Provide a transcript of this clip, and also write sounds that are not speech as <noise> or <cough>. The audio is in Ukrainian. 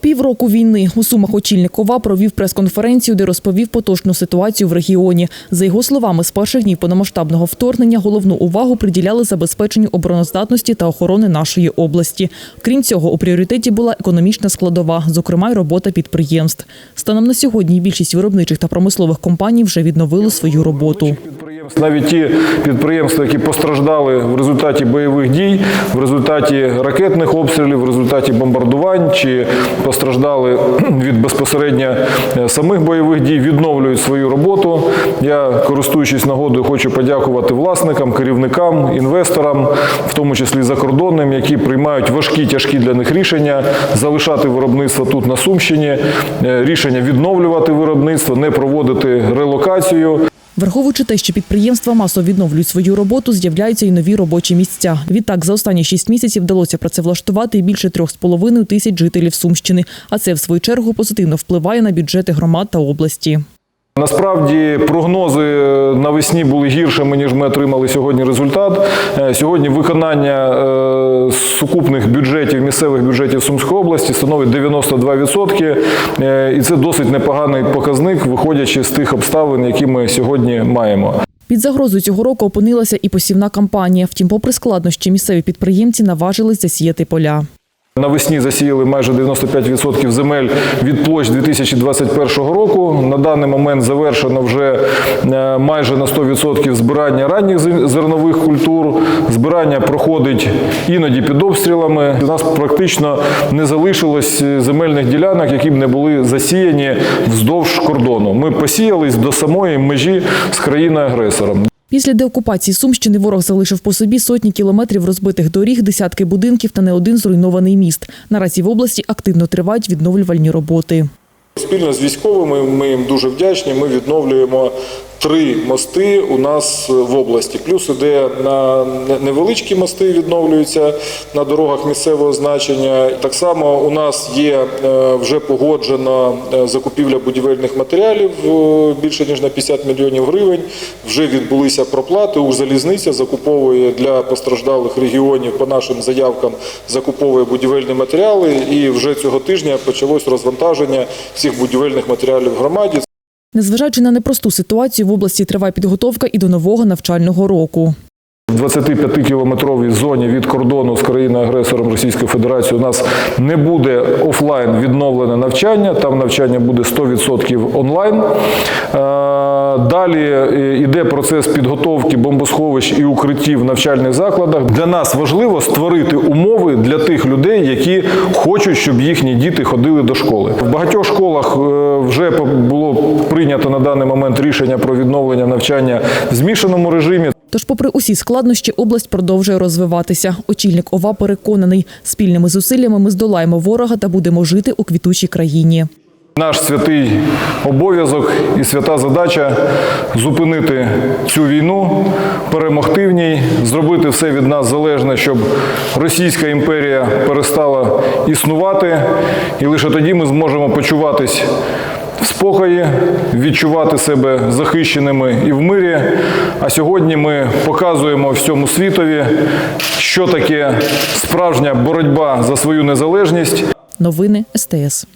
Півроку війни у Сумах очільник ОВА провів прес-конференцію, де розповів поточну ситуацію в регіоні. За його словами, з перших днів повномасштабного вторгнення головну увагу приділяли забезпеченню обороноздатності та охорони нашої області. Крім цього, у пріоритеті була економічна складова, зокрема й робота підприємств. Станом на сьогодні більшість виробничих та промислових компаній вже відновили свою роботу. Навіть ті підприємства, які постраждали в результаті бойових дій, в результаті ракетних обстрілів, в результаті бомбардувань чи постраждали <clears throat> від безпосередньо е, самих бойових дій, відновлюють свою роботу. Я, користуючись нагодою, хочу подякувати власникам, керівникам, інвесторам, в тому числі закордонним, які приймають важкі, тяжкі для них рішення залишати виробництво тут на Сумщині, е, рішення відновлювати виробництво, не проводити релокацію. Враховуючи те, що підприємства масово відновлюють свою роботу, з'являються і нові робочі місця. Відтак, за останні шість місяців вдалося працевлаштувати більше трьох з половиною тисяч жителів Сумщини. А це, в свою чергу, позитивно впливає на бюджети громад та області. Насправді прогнози навесні були гіршими, ніж ми отримали сьогодні результат. Е, Сьогодні виконання е, сукупних бюджетів, місцевих бюджетів Сумської області становить 92%. Е, І це досить непоганий показник, виходячи з тих обставин, які ми сьогодні маємо. Під загрозою цього року опинилася і посівна кампанія. Втім, попри складнощі, місцеві підприємці наважились засіяти поля. Навесні засіяли майже 95% земель від площ 2021 року. На даний момент завершено вже е, майже на 100% збирання ранніх зернових культур. Збирання проходить іноді під обстрілами. У нас практично не залишилось земельних ділянок, які б не були засіяні вздовж кордону. Ми посіялись до самої межі з країною-агресором. Після деокупації Сумщини ворог залишив по собі сотні кілометрів розбитих доріг, десятки будинків та не один зруйнований міст. Наразі в області активно тривають відновлювальні роботи. Спільно з військовими ми їм дуже вдячні. Ми відновлюємо три мости у нас в області. Плюс іде на невеличкі мости відновлюються на дорогах місцевого значення. Так само у нас є е, вже погоджена е, закупівля будівельних матеріалів е, більше ніж на 50 мільйонів гривень. Вже відбулися проплати. Укрзалізниця закуповує для постраждалих регіонів по нашим заявкам закуповує будівельні матеріали. І вже цього тижня почалось розвантаження всіх будівельних матеріалів в громаді. Незважаючи на непросту ситуацію, в області триває підготовка і до нового навчального року. В 25-кілометровій зоні від кордону з країною-агресором Російської Федерації у нас не буде офлайн відновлене навчання. Там навчання буде 100% онлайн. Е, Далі йде процес підготовки бомбосховищ і укриттів в навчальних закладах. Для нас важливо створити умови для тих людей, які хочуть, щоб їхні діти ходили до школи. В багатьох школах е, вже було прийнято на даний момент рішення про відновлення навчання в змішаному режимі. Тож, попри усі складнощі, область продовжує розвиватися. Очільник ОВА переконаний, спільними зусиллями ми здолаємо ворога та будемо жити у квітучій країні. Наш святий обов'язок і свята задача зупинити цю війну, перемогти в ній, зробити все від нас залежне, щоб Російська імперія перестала існувати, і лише тоді ми зможемо почуватись в спокої, відчувати себе захищеними і в мирі. А сьогодні ми показуємо всьому світові, що таке справжня боротьба за свою незалежність. Новини СТС.